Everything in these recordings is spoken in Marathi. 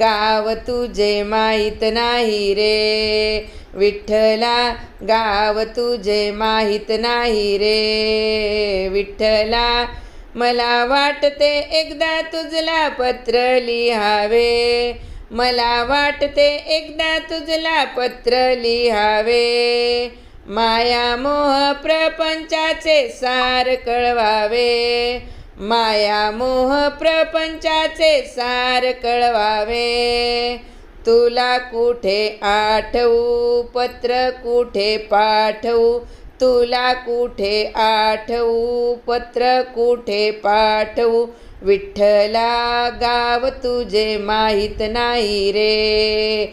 गाव तुझे माहीत नाही रे. विठ्ठला गाव तुझे माहीत नाही रे. विठ्ठला मला वाटते एकदा तुझला पत्र लिहावे. मला वाटते एकदा तुझला पत्र लिहावे. माया मोह प्रपंचाचे सार कळवावे. माया मोह प्रपंचाचे सार कळवावे. तुला कुठे आठवू पत्र कुठे पाठवू? तुला कुठे आठवू पत्र कुठे पाठवू? विठ्ठला गाव तुझे माहीत नाही रे.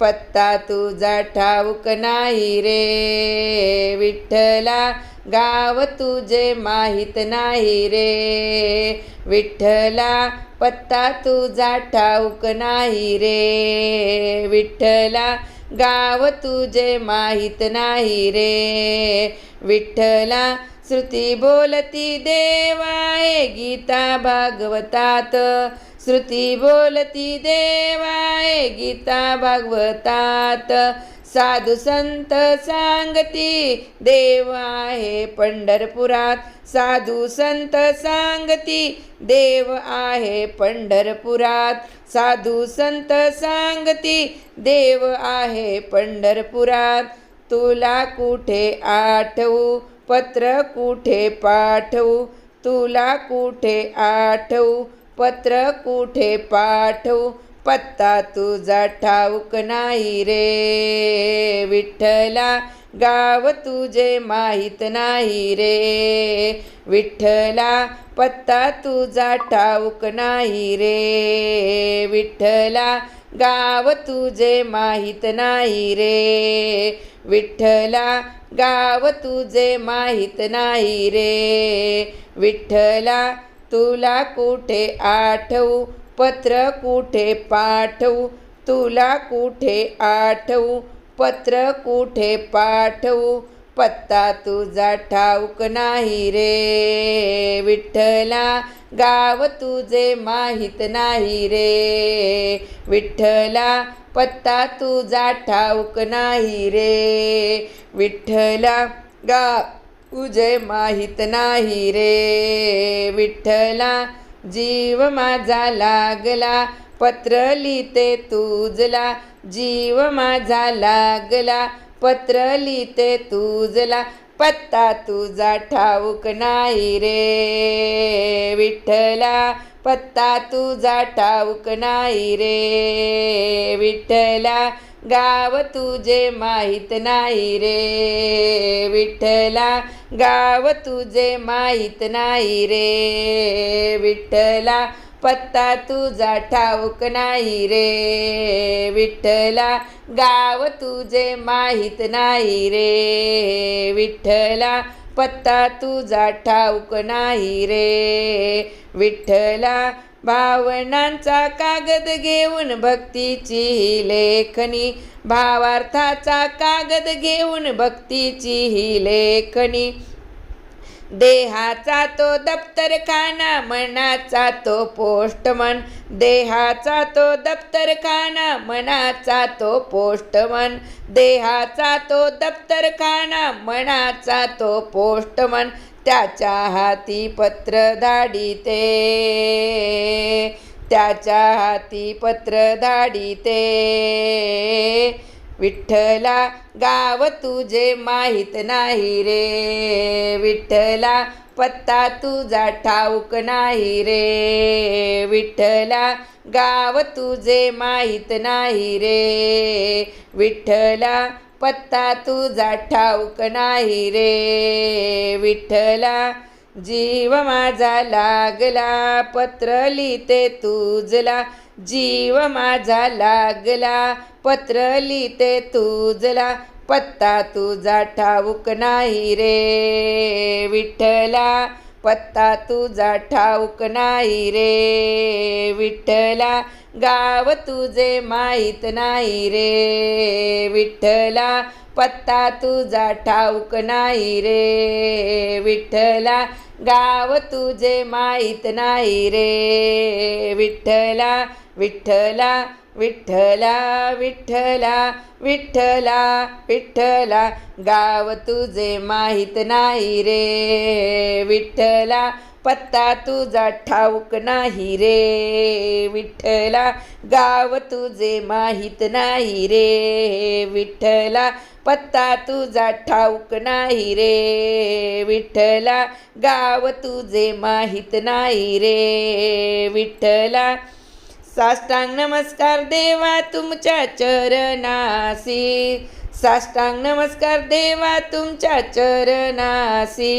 पत्ता तुझा ठाऊक नाही रे. विठ्ठला गाव तुझे माहीत नाही रे. विठ्ठला पत्ता तुझा ठाऊक नाही रे. विठ्ठला गाव तुझे माहीत नाही रे. विठ्ठला श्रुती बोलती देवाय गीता भागवतात. श्रुती बोलती देवाय गीता भागवतात. साधू संत सांगती देव आहे पंढरपुरात. साधू संत सांगती देव आहे पंढरपुरात. साधू संत सांगती देव आहे पंढरपुरात. तुला कुठे आठवू? पत्र कुठे पाठवू? तुला कुठे आठवू? पत्र कुठे पाठवू? पत्ता तुझा ठाऊक नाही रे. विठ्ठला गाव तुझे माहीत नाही रे. विठ्ठला पत्ता तुझा ठाऊक नाही रे. विठ्ठला गाव तुझे माहीत नाही रे. विठ्ठला गाव तुझे माहीत नाही रे. विठ्ठला तुला कुठे आठवू? पत्र कुठे पाठवू? तुला कुठे आठवू? पत्र कुठे पाठवू? पत्ता तुझा ठाऊक नाही रे. विठ्ठला गाव तुझे माहीत नाही रे. विठ्ठला पत्ता तुझा ठाऊक नाही रे. विठ्ठला गा तुझे माहीत नाही रे. विठ्ठला जीव माझा लागला पत्र लिहिते तुझला जीव माझा लागला पत्र लिहिते तुझला पत्ता तुझा ठाऊक नाही रे. विठ्ठला पत्ता तुझा ठाऊक नाही रे. विठ्ठला गाव तुझे माहीत नाही रे. विठ्ठला गाव तुझे माहीत नाही रे. विठ्ठला पत्ता तुझा ठाऊक नाही रे. विठ्ठला गाव तुझे माहीत नाही रे. विठ्ठला पत्ता तुझा ठाऊक नाही रे. विठ्ठला भावनांचा कागद घेऊन भक्तीची ही लेखनी भावार्थाचा कागद घेऊन भक्तीची ही लेखनी देहाचा तो दप्तरखाना मनाचा तो पोस्टमन. देहाचा तो दप्तरखाना मनाचा तो पोस्टमन. देहाचा तो दप्तरखाना मनाचा तो पोस्टमन. त्याच्या हाती पत्र धाडिते त्याच्या हाती पत्र धाडिते विठ्ठला गाव तुझे माहीत नाही रे. विठ्ठला पत्ता तुझा ठाऊक नाही रे. विठ्ठला गाव तुझे माहीत नाही रे. विठ्ठला पत्ता तुझा ठाऊक नाही रे. विठ्ठला जीव माझा लागला पत्र लिहिते तुझला. जीव माझा लागला पत्र लिहिते तुझला. पत्ता तुझा ठाऊक नाही रे विठ्ठला. पत्ता तुझा ठाऊक नाही रे. विठ्ठला गाव तुझे माहीत नाही रे. विठ्ठला पत्ता तुझा ठाऊक नाही रे. विठ्ठला गाव तुझे माहीत नाही रे. विठ्ठला विठ्ठला विठ्ठला विठ्ठला विठ्ठला विठ्ठला गाव तुझे माहीत नाही रे. विठ्ठला पत्ता तुझा ठाऊक नाही रे. विठ्ठला गाव तुझे माहीत नाही रे. विठ्ठला पत्ता तुझा ठाऊक नाही रे. विठ्ठला गाव तुझे माहीत नाही रे. विठ्ठला साष्टांग नमस्कार देवा तुमच्या चरणासी. साष्टांग नमस्कार देवा तुमच्या चरणासी.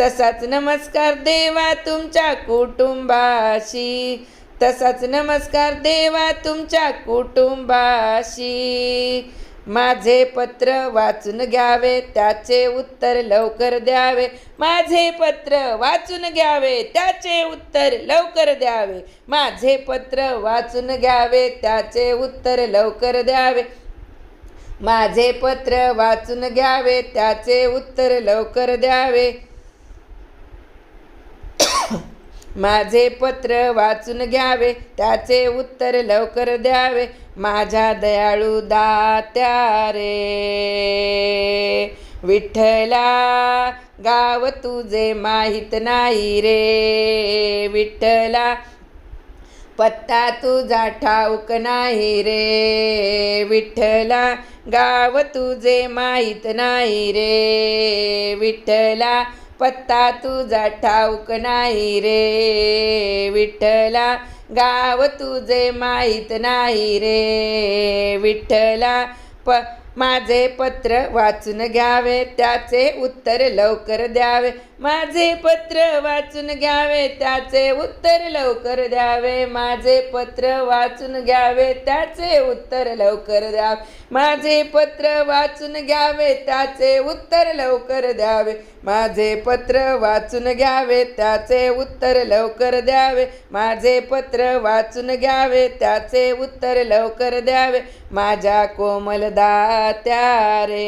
तसाच नमस्कार देवा तुमच्या कुटुंबाशी. तसाच नमस्कार देवा तुमच्या कुटुंबाशी. माझे पत्र वाचून घ्यावे त्याचे उत्तर लवकर द्यावे. माझे पत्र वाचून घ्यावे त्याचे उत्तर लवकर द्यावे. माझे पत्र वाचून घ्यावे त्याचे उत्तर लवकर द्यावे. माझे पत्र वाचून घ्यावे त्याचे उत्तर लवकर द्यावे. माझे पत्र वाचून घ्यावे त्याचे उत्तर लवकर द्यावे. माझ्या दयाळू दात्या रे विठ्ठला गाव तुझे माहीत नाही रे. विठ्ठला पत्ता तुझा ठाऊक नाही रे. विठ्ठला गाव तुझे माहीत नाही रे. विठ्ठला पत्ता तुझा ठाऊक नाही रे. विठ्ठला गाव तुझे माहीत नाही रे. विठ्ठला प माझे पत्र वाचून घ्यावे त्याचे उत्तर लवकर द्यावे. माझे पत्र वाचून घ्यावे त्याचे उत्तर लवकर द्यावे. माझे पत्र वाचून घ्यावे त्याचे उत्तर लवकर द्यावे. माझे पत्र वाचून घ्यावे त्याचे उत्तर लवकर द्यावे. माझे पत्र वाचून घ्यावे त्याचे उत्तर लवकर द्यावे. माझे पत्र वाचून घ्यावे त्याचे उत्तर लवकर द्यावे. माझ्या कोमल दात्या रे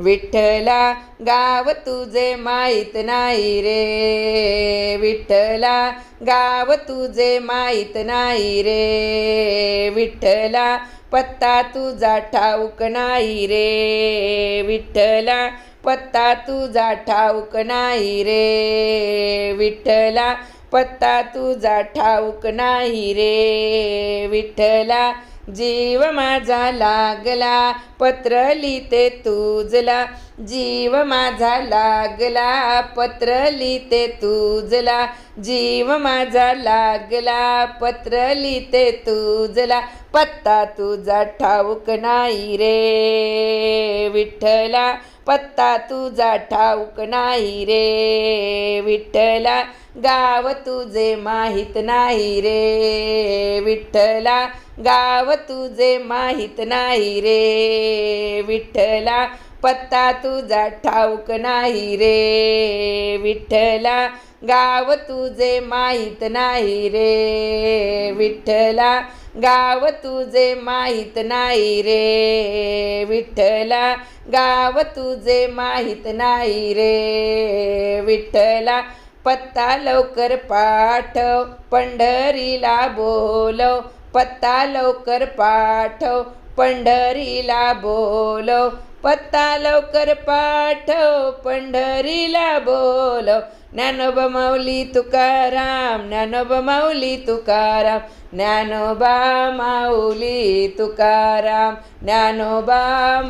विठ्ठला गाव तुझे माहीत नाही रे. विठ्ठला गाव तुझे माहीत नाही रे. विठ्ठला पत्ता तुझा ठाऊक नाही रे विठ्ठला. पत्ता तुझा ठाऊक नाही रे विठ्ठला. पत्ता तुझा ठाऊक नाही रे विठ्ठला. जीव माझा लागला पत्र लिहिते तुझला. जीव माझा लागला पत्र लिहिते तुझला. जीव माझा लागला पत्र लिहिते तुझला. पत्ता तुझा ठाऊक नाही रे विठ्ठला. पत्ता तुझा ठाऊक नाही रे. विठ्ठला गाव तुझे माहीत नाही रे. विठ्ठला गाव तुझे माहीत नाही रे. विठ्ठला पत्ता तुझा ठाऊक नाही रे. विठ्ठला गाव तुझे माहीत नाही रे. विठ्ठला गाव तुझे माहीत नाही रे. विठ्ठला गाव तुझे माहीत नाही रे. विठ्ठला पत्ता लवकर पाठव. पंढरीला बोलव. पत्ता लवकर पाठव. पंढरीला बोलव. पत्ता लवकर पाठव पंढरीला बोलव. ज्ञानोबा माऊली तुकाराम ज्ञानोबा माऊली तुकाराम ज्ञानोबा माऊली तुकाराम ज्ञानोबा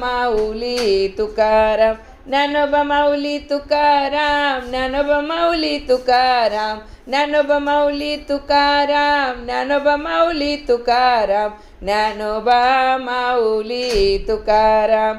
माऊली तुकाराम ज्ञानोबा माऊली तुकाराम ज्ञानोबा माऊली तुकाराम ज्ञानोबा माऊली तुकाराम ज्ञानोबा माऊली तुकाराम ज्ञानोबा माऊली तुकाराम.